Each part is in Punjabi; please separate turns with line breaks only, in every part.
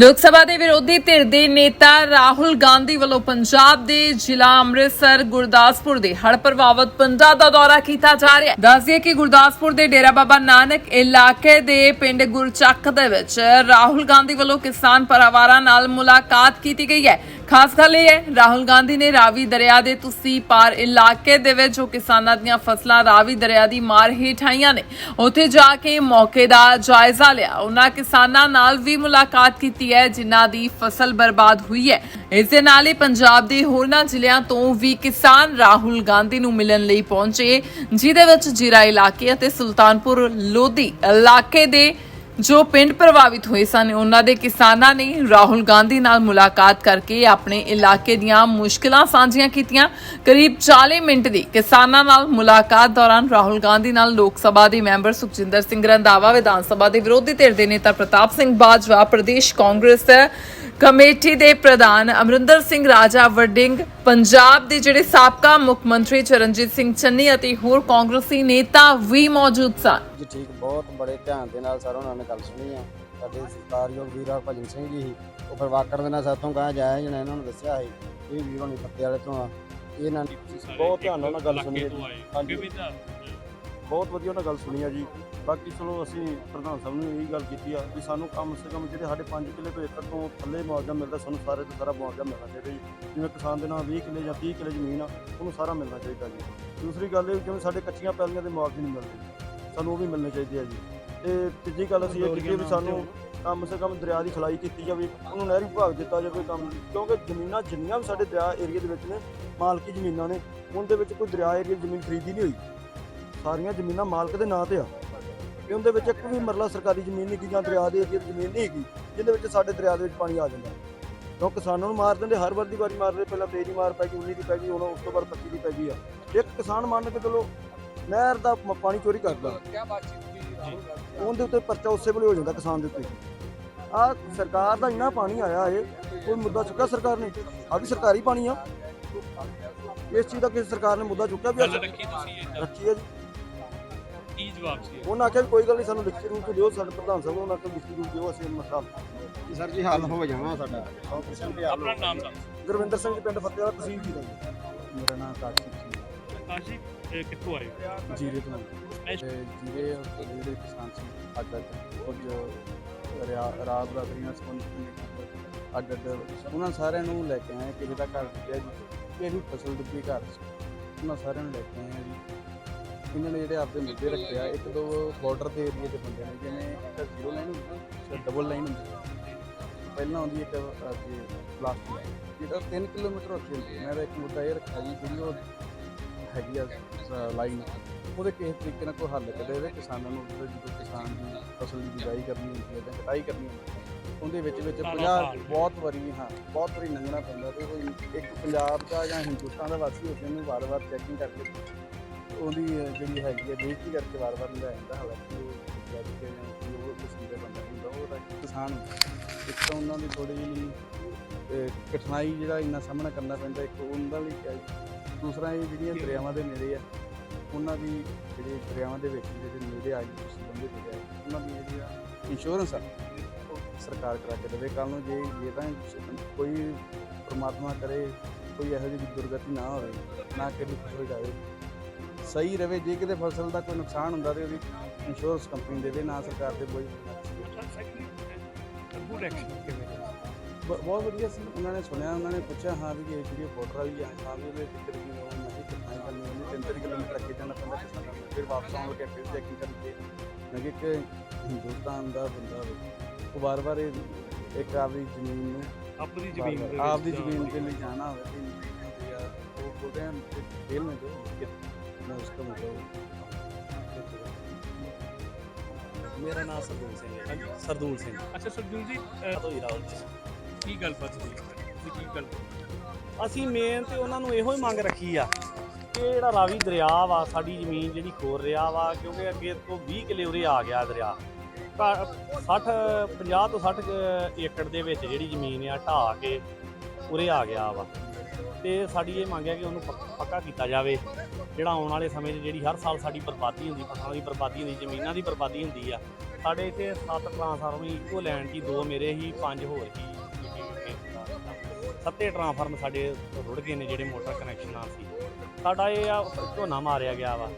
ਲੋਕ ਸਭਾ ਦੇ ਵਿਰੋਧੀ ਧਿਰ ਦੇ ਨੇਤਾ ਰਾਹੁਲ ਗਾਂਧੀ ਵੱਲੋਂ ਪੰਜਾਬ ਦੇ ਜ਼ਿਲ੍ਹਾ ਅੰਮ੍ਰਿਤਸਰ, ਗੁਰਦਾਸਪੁਰ ਦੇ ਹੜ੍ਹ ਪ੍ਰਭਾਵਿਤ ਪਿੰਡਾਂ ਦਾ ਦੌਰਾ ਕੀਤਾ ਜਾ ਰਿਹਾ ਹੈ। ਦੱਸਦੀਏ ਕਿ ਗੁਰਦਾਸਪੁਰ ਦੇ ਡੇਰਾ ਬਾਬਾ ਨਾਨਕ ਇਲਾਕੇ ਦੇ ਪਿੰਡ ਗੁਰਚੱਕ ਦੇ ਵਿੱਚ ਰਾਹੁਲ ਗਾਂਧੀ ਵੱਲੋਂ ਕਿਸਾਨ ਪਰਿਵਾਰਾਂ ਨਾਲ ਮੁਲਾਕਾਤ ਕੀਤੀ ਗਈ ਹੈ। ਖਾਸ ਗੱਲ ਇਹ ਹੈ, ਰਾਹੁਲ ਗਾਂਧੀ ਨੇ ਰਾਵੀ ਦਰਿਆ ਦੇ ਤੁਸੀਂ ਪਾਰ ਇਲਾਕੇ ਦੇ ਵਿੱਚ ਜੋ ਕਿਸਾਨਾਂ ਦੀਆਂ ਫਸਲਾਂ ਰਾਵੀ ਦਰਿਆ ਦੀ ਮਾਰ ਹੇਠ ਆਈਆਂ ਨੇ, ਉੱਥੇ ਜਾ ਕੇ ਮੌਕੇ ਦਾ ਜਾਇਜ਼ਾ ਲਿਆ। ਉਹਨਾਂ ਕਿਸਾਨਾਂ ਨਾਲ ਵੀ ਮੁਲਾਕਾਤ ਕੀਤੀ ਹੈ, ਜਿਨ੍ਹਾਂ ਦੀ ਫਸਲ ਬਰਬਾਦ ਹੋਈ ਹੈ। ਇਸ ਦੇ ਨਾਲ ਹੀ ਪੰਜਾਬ ਦੇ ਹੋਰਨਾਂ ਜ਼ਿਲ੍ਹਿਆਂ ਤੋਂ ਵੀ ਕਿਸਾਨ ਰਾਹੁਲ ਗਾਂਧੀ ਨੂੰ ਮਿਲਣ ਲਈ ਪਹੁੰਚੇ, ਜਿਹਦੇ ਵਿੱਚ ਜੀਰਾ ਇਲਾਕੇ ਅਤੇ ਸੁਲਤਾਨਪੁਰ ਲੋਧੀ ਇਲਾਕੇ ਦੇ ਜੋ ਪਿੰਡ ਪ੍ਰਭਾਵਿਤ ਹੋਏ ਸਨ, ਉਹਨਾਂ ਦੇ ਕਿਸਾਨਾਂ ਨੇ ਰਾਹੁਲ ਗਾਂਧੀ ਨਾਲ ਮੁਲਾਕਾਤ ਕਰਕੇ ਆਪਣੇ ਇਲਾਕੇ ਦੀਆਂ ਮੁਸ਼ਕਲਾਂ ਸਾਂਝੀਆਂ ਕੀਤੀਆਂ। ਕਰੀਬ 40 ਮਿੰਟ ਦੀ ਕਿਸਾਨਾਂ ਨਾਲ ਮੁਲਾਕਾਤ ਦੌਰਾਨ ਰਾਹੁਲ ਗਾਂਧੀ ਨਾਲ ਲੋਕ ਸਭਾ ਦੇ ਮੈਂਬਰ ਸੁਖਜਿੰਦਰ ਸਿੰਘ ਰੰਧਾਵਾ, ਵਿਧਾਨ ਸਭਾ ਦੇ ਵਿਰੋਧੀ ਧਿਰ ਦੇ ਨੇਤਾ ਪ੍ਰਤਾਪ ਸਿੰਘ ਬਾਜਵਾ, ਪ੍ਰਦੇਸ਼ ਕਾਂਗਰਸ ਕਮੇਟੀ ਦੇ ਪ੍ਰਧਾਨ ਅਮਰਿੰਦਰ ਸਿੰਘ ਰਾਜਾ ਵਡਿੰਗ ਪੰਜਾਬ ਦੇ ਜਿਹੜੇ ਸਾਬਕਾ ਮੁੱਖ ਮੰਤਰੀ ਚਰਨਜੀਤ ਸਿੰਘ ਚੰਨੀ ਅਤੇ ਹੋਰ ਕਾਂਗਰਸੀ ਨੇਤਾ ਵੀ ਮੌਜੂਦ ਸਨ
ਜੀ ਠੀਕ ਬਹੁਤ ਬੜੇ ਧਿਆਨ ਦੇ ਨਾਲ ਸਰ ਉਹਨਾਂ ਨੇ ਗੱਲ ਸੁਣੀ ਆ ਸਾਡੇ ਸਤਿਕਾਰਯੋਗ ਵੀਰਾ ਭਜਨ ਸਿੰਘ ਜੀ ਉਹ ਫਿਰ ਵਾਕਰ ਦੇ ਨਾਲ ਸਾਥੋਂ ਕਹਾ ਜਾਇਆ ਜਣਾ ਇਹਨਾਂ ਨੂੰ ਦੱਸਿਆ ਸੀ ਇਹ ਵੀਰੋ ਨਹੀਂ ਪੱਤੇ ਵਾਲੇ ਤੋਂ ਆ ਇਹਨਾਂ ਨੇ
ਬਹੁਤ ਧਿਆਨ ਨਾਲ ਗੱਲ ਸੁਣੀ ਹੈ ਜੀ।
ਹਾਂਜੀ
ਹਾਂਜੀ। ਬਹੁਤ ਵਧੀਆ ਉਹਨਾਂ ਗੱਲ ਸੁਣੀ ਆ ਜੀ। ਬਾਕੀ ਚਲੋ ਅਸੀਂ ਪ੍ਰਧਾਨ ਸਾਹਿਬ ਨੂੰ ਇਹ ਗੱਲ ਕੀਤੀ ਆ ਕਿ ਸਾਨੂੰ ਕਮ ਸੇ ਕਮ ਜਿਹੜੇ ਸਾਡੇ 5 ਕਿੱਲੇ ਤੋਂ ਏਕੜ ਤੋਂ ਥੱਲੇ ਮੁਆਵਜ਼ਾ ਮਿਲਦਾ ਸਾਨੂੰ ਸਾਰੇ ਤੋਂ ਸਾਰਾ ਮੁਆਵਜ਼ਾ ਮਿਲਣਾ ਚਾਹੀਦਾ ਜੀ। ਜਿਵੇਂ ਕਿਸਾਨ ਦੇ ਨਾਲ 20 ਕਿੱਲੇ ਜਾਂ 30 ਕਿੱਲੇ ਜ਼ਮੀਨ ਆ ਉਹਨੂੰ ਸਾਰਾ ਮਿਲਣਾ ਚਾਹੀਦਾ ਜੀ। ਦੂਸਰੀ ਗੱਲ ਇਹ ਜਿਵੇਂ ਸਾਡੇ ਕੱਚੀਆਂ ਪੈਲੀਆਂ ਦੇ ਮੁਆਵਜ਼ੇ ਨਹੀਂ ਮਿਲਦੇ ਸਾਨੂੰ ਉਹ ਵੀ ਮਿਲਣੇ ਚਾਹੀਦੇ ਆ ਜੀ। ਤੇ ਤੀਜੀ ਗੱਲ ਅਸੀਂ ਇਹ ਕੀਤੀ ਵੀ ਸਾਨੂੰ ਕਮ ਸੇ ਕਮ ਦਰਿਆ ਦੀ ਖਲਾਈ ਕੀਤੀ ਜਾਵੇ ਉਹਨੂੰ ਨਹਿਰੀ ਵਿਭਾਗ ਦਿੱਤਾ ਜਾਵੇ ਕੰਮ ਕਿਉਂਕਿ ਜ਼ਮੀਨਾਂ ਜਿੰਨੀਆਂ ਵੀ ਸਾਡੇ ਦਰਿਆ ਏਰੀਆ ਦੇ ਵਿੱਚ ਨੇ ਮਾਲਕੀ ਜ਼ਮੀਨਾਂ ਨੇ ਉਹਦੇ ਵਿੱਚ ਕੋਈ ਦਰਿਆ ਏਰੀਆ ਜ਼ਮੀਨ ਖਰੀਦੀ ਨਹੀਂ ਹੋਈ। ਸਾਰੀਆਂ ਜ਼ਮੀਨਾਂ ਮਾਲਕ ਦੇ ਨਾਂ ਤੇ ਆ। ਤੇ ਉਹਦੇ ਵਿੱਚ ਇੱਕ ਵੀ ਮਰਲਾ ਸਰਕਾਰੀ ਜ਼ਮੀਨ ਨਹੀਂ ਗੀ ਜਾਂ ਦਰਿਆ ਦੇ ਏਰੀਆ ਦੀ ਜ਼ਮੀਨ ਨਹੀਂ ਹੈਗੀ ਜਿਹਦੇ ਵਿੱਚ ਸਾਡੇ ਦਰਿਆ ਦੇ ਵਿੱਚ ਪਾਣੀ ਆ ਜਾਂਦਾ। ਕਿਉਂ ਕਿਸਾਨਾਂ ਨੂੰ ਮਾਰ ਦਿੰਦੇ ਹਰ ਵਾਰ ਦੀ ਵਾਰੀ ਮਾਰਦੇ ਪਹਿਲਾਂ ਤੇਜ਼ ਮਾਰ ਪੈ ਗਈ 19 ਦੀ ਪੈ ਗਈ ਹੁਣ ਉਸ ਤੋਂ ਬਾਅਦ 25 ਦੀ ਪੈ ਗਈ ਆ। ਇੱਕ ਕਿਸਾਨ ਮੰਨ ਕੇ ਚਲੋ ਨਹਿਰ ਦਾ ਪਾਣੀ ਚੋਰੀ ਕਰਦਾ। ਉਹਦੇ ਉੱਤੇ ਪਰਚਾ ਉਸੇ ਵੇਲੇ ਹੋ ਜਾਂਦਾ ਕਿਸਾਨ ਦੇ ਉੱਤੇ। ਆ ਸਰਕਾਰ ਦਾ ਇੰਨਾ ਪਾਣੀ ਆਇਆ ਏ ਕੋਈ ਮੁੱਦਾ ਚੁੱਕਿਆ ਸਰਕਾਰ ਨੇ? ਆ ਵੀ ਸਰਕਾਰੀ ਪਾਣੀ ਆ। ਇਸ ਚੀਜ਼ ਦਾ ਕਿਸੇ ਸਰਕਾਰ ਨੇ ਮੁੱਦਾ ਚੁੱਕਿਆ ਵੀ
ਤੁਸੀਂ
ਰੱਖੀ ਹੈ ਜੀ।
ਕੀ ਜਵਾਬ ਸੀ?
ਉਹਨਾਂ ਆਖਿਆ ਵੀ ਕੋਈ ਗੱਲ ਨਹੀਂ ਸਾਨੂੰ ਲਿਖਤੀ ਰੂਪ ਚ ਦਿਓ ਸਾਡੇ ਪ੍ਰਧਾਨ ਸਾਹਿਬ ਨੂੰ ਉਹਨਾਂ ਆਖਿਆ ਲਿਖਤੀ ਰੂਪ ਦਿਓ ਅਸੀਂ ਮਸਲਾ
ਸਰ ਜੀ ਹੱਲ ਹੋ ਜਾਣਾ ਸਾਡਾ। 100% ਹੱਲ
ਆਪਣਾ ਨਾਮ ਦੱਸ।
ਗੁਰਵਿੰਦਰ ਸਿੰਘ ਜੀ ਪਿੰਡ ਫਤਿਹਵਾਲਾ ਤਹਿਸੀਲ ਜੀ ਦਾ ਜੀ?
ਮੇਰਾ ਨਾਮ ਕਾਸ਼ੀ ਸਿੰਘ
ਕਾਸ਼ੀ ਕਿੱਥੋਂ ਆਏ?
ਜੀਰੇ ਤੋਂ। ਤੇ ਜੀਰੇ ਜਿਹੜੇ ਕਿਸਾਨ ਸੀ ਅੱਡ ਅੱਡ ਕੁਝ ਰਿਆ- ਰਾਤ ਬਰਾਦਰੀਆਂ ਸੰਬੰਧਿਤ ਅੱਡ ਅੱਡ ਉਹਨਾਂ ਸਾਰਿਆਂ ਨੂੰ ਲੈ ਕੇ ਆਏ ਕਿਸੇ ਦਾ ਘਰ ਡੁੱਬਿਆ ਜੀ ਕਿਸੇ ਦੀ ਫਸਲ ਡੁੱਬੀ ਘਰ ਸੀ ਉਹਨਾਂ ਸਾਰਿਆਂ ਨੂੰ ਲੈ ਕੇ ਆਏ ਜੀ। ਇਹਨਾਂ ਨੇ ਜਿਹੜੇ ਆਪਦੇ ਮੁੱਦੇ ਰੱਖੇ ਆ ਇੱਕ ਦੋ ਬਾਰਡਰ ਦੇ ਏਰੀਆ ਦੇ ਬੰਦੇ ਨੇ ਜਿਵੇਂ ਇੱਕ ਜ਼ੀਰੋ ਲਾਈਨ ਹੁੰਦੀ ਹੈ ਡਬਲ ਲਾਈਨ ਹੁੰਦੀ ਹੈ। ਪਹਿਲਾਂ ਆਉਂਦੀ ਇੱਕ ਪਲਾਸਟਿਕ ਜਿਹੜਾ 3 ਕਿਲੋਮੀਟਰ ਉੱਤੇ ਹੁੰਦੀ ਹੈ। ਮੈਂ ਤਾਂ ਇੱਕ ਮੁੱਦਾ ਇਹ ਰੱਖਿਆ ਜੀ ਜਿਹੜੀ ਉਹ ਹੈਗੀ ਆ ਲਾਈਨ ਉਹਦੇ ਕਿਸੇ ਤਰੀਕੇ ਨਾਲ ਕੋਈ ਹੱਲ ਕੱਢੇ ਹੋਵੇ ਕਿਸਾਨਾਂ ਨੂੰ ਜਦੋਂ ਕਿਸਾਨ ਦੀ ਫਸਲ ਦੀ ਬਿਜਾਈ ਕਰਨੀ ਹੁੰਦੀ ਹੈ ਜਾਂ ਕਟਾਈ ਕਰਨੀ ਹੁੰਦੀ ਹੈ ਉਹਦੇ ਵਿੱਚ ਵਿੱਚ
ਤਾਰਾਂ
50
ਪਾਰ
ਬਹੁਤ ਵਾਰੀ ਹਾਂ ਬਹੁਤ ਵਾਰੀ ਲੰਘਣਾ ਪੈਂਦਾ ਤੇ ਕੋਈ ਇੱਕ ਪੰਜਾਬ ਦਾ ਜਾਂ ਹਿੰਦੁਸਤਾਨ ਦਾ ਵਾਸੀ ਹੋ ਕੇ ਉਹਨੂੰ ਵਾਰ-ਵਾਰ ਚੈਕਿੰਗ ਕਰਕੇ ਉਹਦੀ ਜਿਹੜੀ ਹੈਗੀ ਹੈ ਬੇਇੱਜ਼ਤੀ ਕਰਕੇ ਵਾਰ-ਵਾਰ ਲਿਆ ਜਾਂਦਾ ਹਾਲਾਂਕਿ ਉਹ ਜੱਜ ਕੇ ਉਹ ਕਿਸਮ ਦਾ ਬੰਦਾ ਹੁੰਦਾ, ਉਹ ਤਾਂ ਕਿਸਾਨ ਇੱਕ ਤਾਂ ਉਹਨਾਂ ਦੀ ਥੋੜੀ ਜਿਹੀ ਕਠਿਨਾਈ ਜਿਹੜਾ ਇੰਨਾ ਸਾਹਮਣਾ ਕਰਨਾ ਪੈਂਦਾ, ਇੱਕ ਉਹਨਾਂ ਲਈ ਕਿਹਾ ਦੂਸਰਾ ਇਹ ਜਿਹੜੀਆਂ ਦਰਿਆਵਾਂ ਦੇ ਨੇੜੇ ਆ, ਉਹਨਾਂ ਦੀ ਜਿਹੜੇ ਦਰਿਆਵਾਂ ਦੇ ਵਿੱਚ ਜਿਹੜੇ ਨੇੜੇ ਆ ਜੀ ਸੰਬੰਧਿਤ ਹੈਗੇ ਉਹਨਾਂ ਦੀ ਜਿਹੜੀ ਆ ਇੰਸ਼ੋਰੈਂਸ ਆ, ਉਹ ਸਰਕਾਰ ਕਰਾ ਕੇ ਦੇਵੇ। ਕੱਲ ਨੂੰ ਜੇ ਜੇ ਤਾਂ ਕੋਈ ਪਰਮਾਤਮਾ ਕਰੇ, ਕੋਈ ਇਹੋ ਜਿਹੀ ਦੁਰਗਤੀ ਨਾ ਹੋਵੇ, ਨਾ ਕਿਸੇ ਦੀ ਫਸਲ ਜਾਵੇ। ਸਹੀ ਰਹੇ ਜੇ ਕਿਤੇ ਫਸਲ ਦਾ ਕੋਈ ਨੁਕਸਾਨ ਹੁੰਦਾ ਤੇ ਉਹਦੀ ਇੰਸ਼ੋਰੈਂਸ ਕੰਪਨੀ ਦੇਵੇ ਨਾ ਸਰਕਾਰ ਦੇ ਕੋਈ ਬਹੁਤ ਵਧੀਆ ਸੀ ਉਹਨਾਂ ਨੇ ਸੁਣਿਆ ਉਹਨਾਂ ਨੇ ਪੁੱਛਿਆ ਹਾਂ ਵੀ ਇਹ ਜਿਹੜੀ ਫੋਟੋ ਵਾਲੀ ਆ ਹਾਂ ਵੀ ਉਹਦੇ ਕਿੱਧਰ ਵੀ ਉਹ ਨਹੀਂ ਕਿੰਨਾ ਹੀ ਬੰਦੇ ਨੇ ਤਿੰਨ ਤਿੰਨ ਕਿਲੋਮੀਟਰ ਅੱਗੇ ਜਾਣਾ ਪੈਂਦਾ ਫਿਰ ਵਾਪਸ ਆਉਣ ਕੇ ਫਿਰ ਚੈਕਿੰਗ ਕਰਕੇ ਮੈਂ ਕਿ ਇੱਕ ਹਿੰਦੁਸਤਾਨ ਦਾ ਬੰਦਾ ਉਹ ਵਾਰ-ਵਾਰ ਇਹ ਇੱਕ ਆਪਣੀ ਜ਼ਮੀਨ ਨੂੰ
ਆਪਣੀ ਜ਼ਮੀਨ ਦੇ ਆਪਣੀ
ਜ਼ਮੀਨ ਦੇ ਲਈ ਜਾਣਾ ਹੋਵੇ ਤੇ ਉਹ ਬੋਲਦੇ ਹਨ ਫੇਲ ਨਹੀਂ ਦੋ में दो कि मैं उसका मतलब
ਮੇਰਾ ਨਾਮ ਸਰਦੂਲ ਸਿੰਘ ਹੈ ਜੀ। ਸਰਦੂਲ ਸਿੰਘ
ਅੱਛਾ ਸਰਦੂਲ ਜੀ ਅਹ,
ਤੋਂ ਹੀ ਰਾਹੁਲ ਜੀ
ਕੀ ਗੱਲ ਬਚਦੀ ਤੁਸੀਂ ਕੀ ਗੱਲ
ਅਸੀਂ ਮੇਨ ਤੇ ਉਹਨਾਂ ਨੂੰ ਇਹੋ ਹੀ ਮੰਗ ਰੱਖੀ ਆ ਕਿ ਇਹ ਜਿਹੜਾ ਰਾਵੀ ਦਰਿਆ ਵਾ ਸਾਡੀ ਜ਼ਮੀਨ ਜਿਹੜੀ ਖੋਰ ਰਿਹਾ ਵਾ ਕਿਉਂਕਿ ਅੱਗੇ ਤੋਂ 20 ਕਿਲੇ ਉਰੇ ਆ ਗਿਆ ਦਰਿਆ ਘ- 60 50 ਤੋਂ 60 ਕੁ ਏਕੜ ਦੇ ਵਿੱਚ ਜਿਹੜੀ ਜ਼ਮੀਨ ਆ ਢਾਹ ਕੇ ਉਰੇ ਆ ਗਿਆ ਵਾ ਤੇ ਸਾਡੀ ਇਹ ਮੰਗ ਹੈ ਕਿ ਉਹਨੂੰ ਪੱਕ- ਪੱਕਾ ਕੀਤਾ ਜਾਵੇ। ਜਿਹੜਾ ਆਉਣ ਵਾਲੇ ਸਮੇਂ 'ਚ ਜਿਹੜੀ ਹਰ ਸਾਲ ਸਾਡੀ ਬਰਬਾਦੀ ਹੁੰਦੀ, ਫਸਲਾਂ ਦੀ ਬਰਬਾਦੀ ਹੁੰਦੀ, ਜ਼ਮੀਨਾਂ ਦੀ ਬਰਬਾਦੀ ਹੁੰਦੀ ਆ, ਸਾਡੇ ਇੱਥੇ ਸੱਤ ਟਰਾਂਸਫਾਰਮ ਸੀ ਇੱਕੋ ਲੈਣ 'ਚ ਹੀ ਦੋ ਮੇਰੇ ਹੀ, ਪੰਜ ਹੋਰ ਹੀ ਸੱਤੇ ਟਰਾਂਸਫਾਰਮ ਸਾਡੇ ਰੁੜ ਗਏ ਨੇ ਜਿਹੜੇ ਮੋਟਰ ਕਨੈਕਸ਼ਨ ਨਾਲ ਸੀ। ਸਾਡਾ ਇਹ ਆ ਝੋਨਾ ਮਾਰਿਆ ਗਿਆ ਵਾ।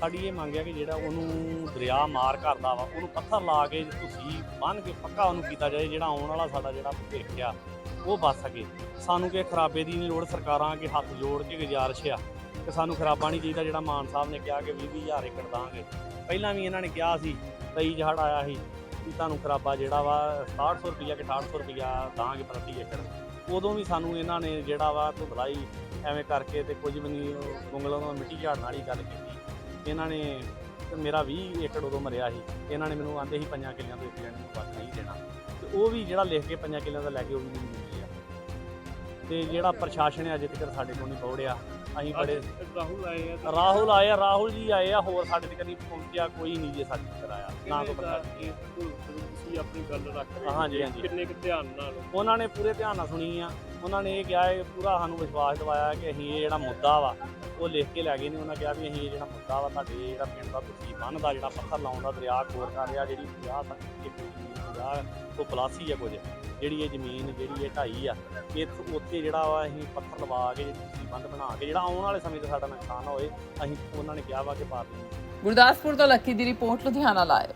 ਸਾਡੀ ਇਹ ਮੰਗ ਹੈ ਕਿ ਜਿਹੜਾ ਉਹਨੂੰ ਦਰਿਆ ਮਾਰ ਕਰਦਾ ਵਾ, ਉਹਨੂੰ ਪੱਥਰ ਲਾ ਕੇ ਤੁਸੀਂ ਬੰਨ੍ਹ ਕੇ ਪੱਕਾ ਉਹਨੂੰ ਕੀਤਾ ਜਾਏ, ਜਿਹੜਾ ਆਉਣ ਵਾਲਾ ਸਾਡਾ ਜਿਹੜਾ ਭਵਿੱਖ ਆ ਉਹ ਬਚ ਸਕੇ। ਸਾਨੂੰ ਕਿ ਖਰਾਬੇ ਦੀ ਨਹੀਂ ਲੋੜ, ਸਰਕਾਰਾਂ ਅੱਗੇ ਹੱਥ ਜੋੜ ਕੇ ਗੁਜ਼ਾਰਿਸ਼ ਆ। ਕਿ ਸਾਨੂੰ ਖਰਾਬਾ ਨਹੀਂ ਚਾਹੀਦਾ ਜਿਹੜਾ ਮਾਨ ਸਾਹਿਬ ਨੇ ਕਿਹਾ ਕਿ 20 ਹਜ਼ਾਰ ਏਕੜ ਦਾਂਗੇ। ਪਹਿਲਾਂ ਵੀ ਇਹਨਾਂ ਨੇ ਕਿਹਾ ਸੀ ਕਈ ਜਹੜ ਆਇਆ ਸੀ ਕਿ ਤੁਹਾਨੂੰ ਖਰਾਬਾ ਜਿਹੜਾ ਵਾ 6700 ਰੁਪਈਆ ਕਿ 6800 ਰੁਪਈਆ ਦਾਂਗੇ ਪ੍ਰਤੀ ਏਕੜ। ਉਦੋਂ ਵੀ ਸਾਨੂੰ ਇਹਨਾਂ ਨੇ ਜਿਹੜਾ ਵਾ ਧੁੰਦਲਾਈ ਐਵੇਂ ਕਰਕੇ ਤੇ ਕੁਝ ਵੀ ਨਹੀਂ ਗੁੰਗਲੋਂ ਤੋਂ ਮਿੱਟੀ ਝਾੜਨ ਵਾਲੀ ਗੱਲ ਕੀਤੀ। ਇਹਨਾਂ ਨੇ ਮੇਰਾ 20 ਏਕੜ ਉਦੋਂ ਮਰਿਆ ਸੀ। ਇਹਨਾਂ ਨੇ ਮੈਨੂੰ ਆਂਦੇ ਸੀ, ਪੰਜਾਂ ਕਿੱਲਿਆਂ ਤੋਂ ਇੱਕ ਜਣ ਨੂੰ ਵੱਧ ਨਹੀਂ ਦੇਣਾ। ਤੇ ਉਹ ਵੀ ਜਿਹੜਾ ਲਿਖ ਕੇ ਪੰਜਾਂ ਕਿੱਲਿਆਂ ਦਾ ਲੈ ਕੇ ਉਹ ਵੀ ਨਹੀਂ ਤੇ ਜਿਹੜਾ ਪ੍ਰਸ਼ਾਸਨ ਹੈ ਅਜੇ ਤੱਕ ਸਾਡੇ ਕੋਲ ਨਹੀਂ ਪਹੁੰਚਿਆ ਅਸੀਂ ਬੜੇ
ਰਾਹੁਲ ਆਏ ਆ
ਰਾਹੁਲ ਆਏ ਆ ਰਾਹੁਲ ਜੀ ਆਏ ਆ ਹੋਰ ਸਾਡੇ ਤੱਕ ਨਹੀਂ ਪਹੁੰਚਿਆ ਕੋਈ ਨਹੀਂ ਜੇ ਸਾਡੇ ਤੱਕ ਆਇਆ ਨਾ ਕੋਈ ਪ੍ਰਸ਼ਾਸਨ
ਤੁਸੀਂ ਆਪਣੀ ਗੱਲ ਰੱਖ ਰਹੇ
ਹਾਂਜੀ,
ਜੀ,
ਹਾਂਜੀ।
ਕਿੰਨੇ ਕੁ ਧਿਆਨ ਨਾਲ
ਉਹਨਾਂ ਨੇ ਪੂਰੇ ਧਿਆਨ ਨਾਲ ਸੁਣੀ ਆ ਉਹਨਾਂ ਨੇ ਇਹ ਕਿਹਾ ਹੈ ਪੂਰਾ ਸਾਨੂੰ ਵਿਸ਼ਵਾਸ ਦਿਵਾਇਆ ਕਿ ਅਸੀਂ ਇਹ ਜਿਹੜਾ ਮੁੱਦਾ ਵਾ, ਉਹ ਲਿਖ ਕੇ ਲੈ ਗਏ ਨੇ। ਉਹਨਾਂ ਕਿਹਾ ਵੀ ਅਸੀਂ ਇਹ ਜਿਹੜਾ ਮੁੱਦਾ ਵਾ, ਤੁਹਾਡੇ ਜਿਹੜਾ ਪਿੰਡ ਦਾ ਤੁਸੀਂ ਬੰਨ ਦਾ ਜਿਹੜਾ ਪੱਥਰ ਲਾਉਣ ਦਾ ਦਰਿਆ ਕੋਰ ਕਰ ਰਿਹਾ, ਜਿਹੜੀ 50 ਤੱਕ ਇੱਕ ਜ਼ਮੀਨ 50 ਤੋਂ ਪਲਾਸੀ ਆ ਕੁਝ, ਜਿਹੜੀ ਇਹ ਜ਼ਮੀਨ, ਜਿਹੜੀ ਇਹ ਢਾਈ ਆ, ਇਹ ਉੱਥੇ ਜਿਹੜਾ ਵਾ ਅਸੀਂ ਪੱਥਰ ਲਵਾ ਕੇ ਜਿਹੜੀ ਤੁਸੀਂ ਬੰਨ ਬਣਾ ਕੇ, ਜਿਹੜਾ ਆਉਣ ਵਾਲੇ ਸਮੇਂ 'ਤੇ ਸਾਡਾ ਨੁਕਸਾਨ ਨਾ ਹੋਏ, ਅਸੀਂ ਉਹਨਾਂ ਨੇ ਕਿਹਾ ਵਾ ਕਿ ਪਾ
ਗੁਰਦਾਸਪੁਰ ਤੋਂ ਲੱਕੀ ਦੀ ਰਿਪੋਰਟ ਲੁਧਿਆਣਾ ਲਾਏ